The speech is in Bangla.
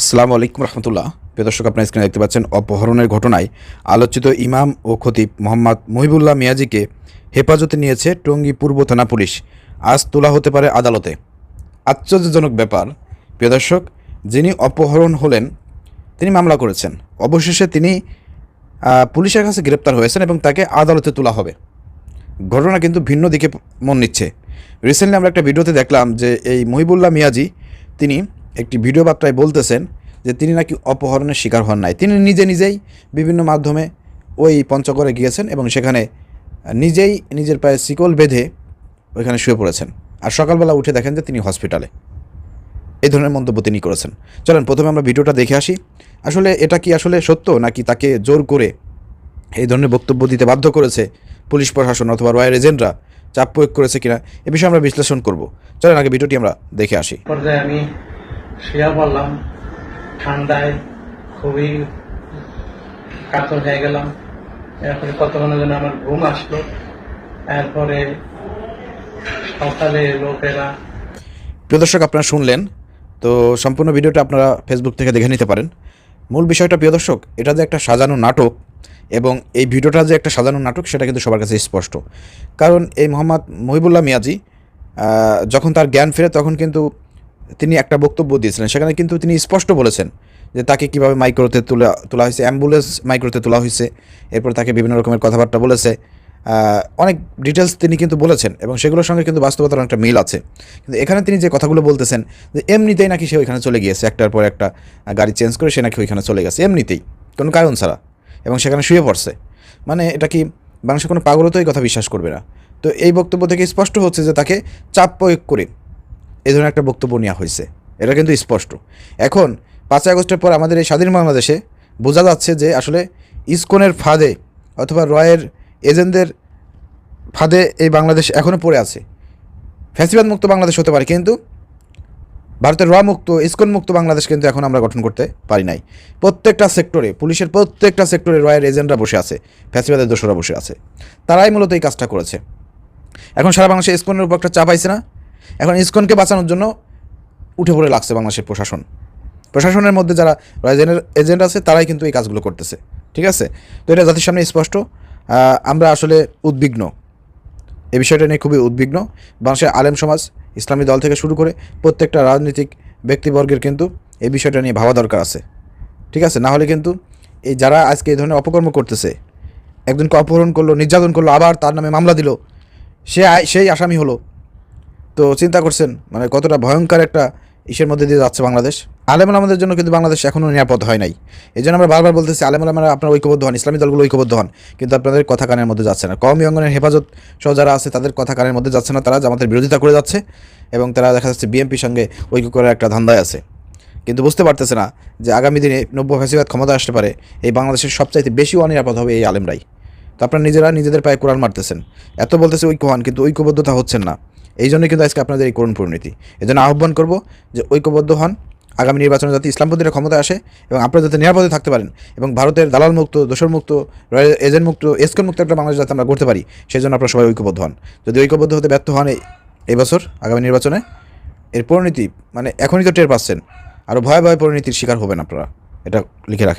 আসসালামু আলাইকুম রহমতুল্লাহ। প্রিয় দর্শক, আপনার স্ক্রিনে দেখতে পাচ্ছেন অপহরণের ঘটনায় আলোচিত ইমাম ও খতিব মোহাম্মদ মহিবুল্লাহ মিয়াজিকে হেফাজতে নিয়েছে টঙ্গী পূর্ব থানা পুলিশ। আজ তোলা হতে পারে আদালতে। আশ্চর্যজনক ব্যাপার, প্রিয় দর্শক, যিনি অপহরণ হলেন, তিনি মামলা করেছেন। অবশেষে তিনি পুলিশের কাছে গ্রেপ্তার হয়েছেন এবং তাকে আদালতে তোলা হবে। ঘটনা কিন্তু ভিন্ন দিকে মন নিচ্ছে। রিসেন্টলি আমরা একটা ভিডিওতে দেখলাম যে এই মহিবুল্লাহ মিয়াজি, তিনি একটি ভিডিও বার্তায় বলতেছেন যে তিনি নাকি অপহরণের শিকার হন নাই। তিনি নিজে নিজেই বিভিন্ন মাধ্যমে ওই পঞ্চগড়ে গিয়েছেন এবং সেখানে নিজেই নিজের পায়ে শিকল বেঁধে ওইখানে শুয়ে পড়েছেন। আর সকালবেলা উঠে দেখেন যে তিনি হসপিটালে। এই ধরনের মন্তব্য তিনি করেছেন। চলেন, প্রথমে আমরা ভিডিওটা দেখে আসি। আসলে এটা কি আসলে সত্য নাকি তাকে জোর করে এই ধরনের বক্তব্য দিতে বাধ্য করেছে পুলিশ প্রশাসন অথবা রয়্যাল এজেন্টরা? চাপ প্রয়োগ করেছে কিনা? এ বিষয়ে আমরা বিশ্লেষণ করব। চলেন, আগে ভিডিওটি আমরা দেখে আসি। আমি শুয়ে পড়লাম, ঠান্ডায় খুবই কাতর হয়ে গেলাম। এরপরে কতক্ষণের জন্য আমার ঘুম আসলো, এরপরে সকালে লোকেরা প্রিয় দর্শক, আপনারা শুনলেন, তো সম্পূর্ণ ভিডিওটা আপনারা ফেসবুক থেকে দেখে নিতে পারেন। মূল বিষয়টা, প্রিয় দর্শক, এটা যে একটা সাজানো নাটক এবং এই ভিডিওটা যে একটা সাজানো নাটক, সেটা কিন্তু সবার কাছে স্পষ্ট। কারণ এই মোহাম্মদ মহিবুল্লাহ মিয়াজি যখন তার জ্ঞান ফেরে, তখন কিন্তু তিনি একটা বক্তব্য দিয়েছিলেন, সেখানে কিন্তু তিনি স্পষ্ট বলেছেন যে তাকে কীভাবে মাইক্রোতে তোলা তোলা হয়েছে, অ্যাম্বুলেন্স মাইক্রোতে তোলা হয়েছে, এরপর তাকে বিভিন্ন রকমের কথাবার্তা বলেছে অনেক ডিটেলস তিনি কিন্তু বলেছেন এবং সেগুলোর সঙ্গে কিন্তু বাস্তবতার অনেকটা মিল আছে। কিন্তু এখানে তিনি যে কথাগুলো বলতেছেন যে এমনিতেই নাকি সে ওইখানে চলে গিয়েছে, একটার পর একটা গাড়ি চেঞ্জ করে সে নাকি ওইখানে চলে গেছে, এমনিতেই, কোনো কারণ ছাড়া এবং সেখানে শুয়ে পড়ছে। মানে এটা কি মানুষের কোনো পাগলও এই কথা বিশ্বাস করবে না। তো এই বক্তব্য থেকে স্পষ্ট হচ্ছে যে তাকে চাপ প্রয়োগ করে এই ধরনের একটা বক্তব্য নেওয়া হয়েছে। এটা কিন্তু স্পষ্ট। এখন, পাঁচই আগস্টের পর আমাদের এই স্বাধীন বাংলাদেশে বোঝা যাচ্ছে যে আসলে ইসকনের ফাঁদে অথবা রয়ের এজেন্টদের ফাঁদে এই বাংলাদেশ এখনও পড়ে আছে। ফ্যাসিবাদ মুক্ত বাংলাদেশ হতে পারে, কিন্তু ভারতের র মুক্ত, ইসকন মুক্ত বাংলাদেশ কিন্তু এখন আমরা গঠন করতে পারি নাই। প্রত্যেকটা সেক্টরে, পুলিশের প্রত্যেকটা সেক্টরে রয়ের এজেন্টরা বসে আছে, ফ্যাসিবাদের দোষরা বসে আছে। তারাই মূলত এই কাজটা করেছে। এখন সারা বাংলাদেশে ইসকনের উপর একটা চাপ আইছে না? এখন ইসকনকে বাঁচানোর জন্য উঠে পড়ে লাগছে বাংলাদেশের প্রশাসন। প্রশাসনের মধ্যে যারা এজেন্ট আছে, তারাই কিন্তু এই কাজগুলো করতেছে। ঠিক আছে? তো এটা জাতির সামনে স্পষ্ট। আমরা আসলে উদ্বিগ্ন। এ বিষয়টা নিয়ে খুবই উদ্বিগ্ন। বাংলাদেশের আলেম সমাজ, ইসলামী দল থেকে শুরু করে প্রত্যেকটা রাজনৈতিক ব্যক্তিবর্গের কিন্তু এই বিষয়টা নিয়ে ভাবা দরকার আছে। ঠিক আছে? না হলে কিন্তু এই যারা আজকে এই ধরনের অপকর্ম করতেছে, একজনকে অপহরণ করল, নির্যাতন করল, আবার তার নামে মামলা দিল, সে সেই আসামি হলো। তো চিন্তা করছেন মানে কতটা ভয়ঙ্কর একটা ইসের মধ্যে দিয়ে যাচ্ছে বাংলাদেশ? আলেম আমাদের জন্য কিন্তু বাংলাদেশ এখনও নিরাপদ হয় নাই। এই জন্য আমরা বারবার বলতেছি, আলেম আমরা আপনার ঐক্যবদ্ধ হন, ইসলামী দলগুলো ঐক্যবদ্ধ হন, কিন্তু আপনাদের কথা কানের মধ্যে যাচ্ছে না। কওমি অঙ্গনের হেফাজত সহ যারা আছে, তাদের কথা কানের মধ্যে যাচ্ছে না, তারা আমাদের বিরোধিতা করে যাচ্ছে এবং তারা দেখা যাচ্ছে বিএনপির সঙ্গে ঐক্য করার একটা ধান্দায় আছে। কিন্তু বুঝতে পারতেছে না যে আগামী দিনে নব্য ফ্যাসিবাদ ক্ষমতা আসতে পারে, এই বাংলাদেশের সবচাইতে বেশি অনিরাপদ হবে এই আলেমরাই। তো আপনারা নিজেরা নিজেদের পায়ে কোরআন মারতেছেন। এত বলতেছে ঐক্য হন কিন্তু ঐক্যবদ্ধতা হচ্ছেন না। এই জন্যই কিন্তু আজকে আপনাদের এই করুণ পরিণতি। এই জন্য আহ্বান করব যে ঐক্যবদ্ধ হন, আগামী নির্বাচনে যাতে ইসলামপন্থীরা ক্ষমতায় আসে এবং আপনারা যাতে নিরাপদে থাকতে পারেন এবং ভারতের দালাল মুক্ত দোসর মুক্ত রয়্যাল এজেন্ট মুক্ত এসকন মুক্ত একটা বাংলাদেশ যাতে আমরা করতে পারি সেই জন্য আপনারা সবাই ঐক্যবদ্ধ হন। যদি ঐক্যবদ্ধ হতে ব্যর্থ হন এই- এই বছর, আগামী নির্বাচনে, এর পরিণতি মানে এখনই তো টের পাচ্ছেন। আরও ভয় ভয় পরিণতির শিকার হবেন আপনারা। এটা লিখে রাখেন।